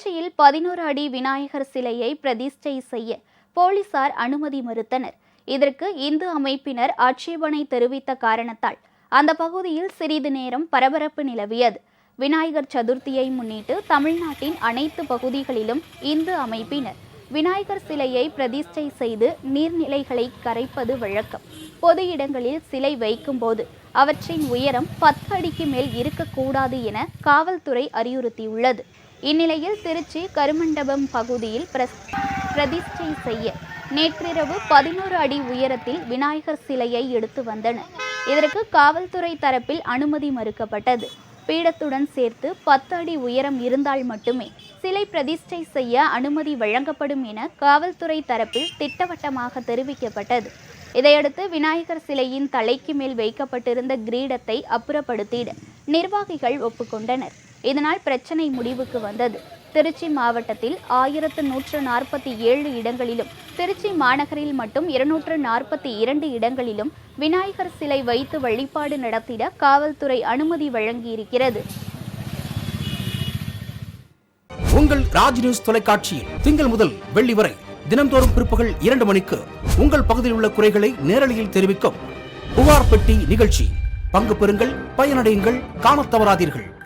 திருச்சியில் பதினோரு அடி விநாயகர் சிலையை பிரதிஷ்டை செய்ய போலீசார் அனுமதி மறுத்தனர். இதற்கு இந்து அமைப்பினர் ஆட்சேபனை தெரிவித்த காரணத்தால் அந்த பகுதியில் சிறிது நேரம் பரபரப்பு நிலவியது. விநாயகர் சதுர்த்தியை முன்னிட்டு தமிழ்நாட்டின் அனைத்து பகுதிகளிலும் இந்து அமைப்பினர் விநாயகர் சிலையை பிரதிஷ்டை செய்து நீர்நிலைகளை கரைப்பது வழக்கம். பொது இடங்களில் சிலை வைக்கும்போது அவற்றின் உயரம் பத்து அடிக்கு மேல் இருக்கக்கூடாது என காவல்துறை அறிவுறுத்தியுள்ளது. இந்நிலையில் திருச்சி கருமண்டபம் பகுதியில் பிரஸ் பிரதிஷ்டை செய்ய நேற்றிரவு பதினோரு அடி உயரத்தில் விநாயகர் சிலையை எடுத்து வந்தனர். இதற்கு காவல்துறை தரப்பில் அனுமதி மறுக்கப்பட்டது. பீடத்துடன் சேர்த்து பத்து அடி உயரம் இருந்தால் மட்டுமே சிலை பிரதிஷ்டை செய்ய அனுமதி வழங்கப்படும் என காவல்துறை தரப்பில் திட்டவட்டமாக தெரிவிக்கப்பட்டது. இதையடுத்து விநாயகர் சிலையின் தலைக்கு மேல் வைக்கப்பட்டிருந்த கிரீடத்தை அப்புறப்படுத்திட நிர்வாகிகள் ஒப்புக்கொண்டனர். இதனால் பிரச்சனை முடிவுக்கு வந்தது. திருச்சி மாவட்டத்தில் ஆயிரத்து நூற்று நாற்பத்தி ஏழு இடங்களிலும் திருச்சி மாநகரில் மட்டும் இருநூற்று நாற்பத்தி இரண்டு இடங்களிலும் விநாயகர் சிலை வைத்து வழிபாடு நடத்திட காவல்துறை அனுமதி வழங்கியிருக்கிறது. உங்கள் ராஜ் நியூஸ் தொலைக்காட்சியில் திங்கள் முதல் வெள்ளி வரை தினம்தோறும் பிற்பகல் இரண்டு மணிக்கு உங்கள் பகுதியில் உள்ள குறைகளை நேரலையில் தெரிவிக்கும் புகார் பெட்டி நிகழ்ச்சி. பங்கு பெறுங்கள் பயனடையுங்கள் காணத் தவறாதீர்கள்.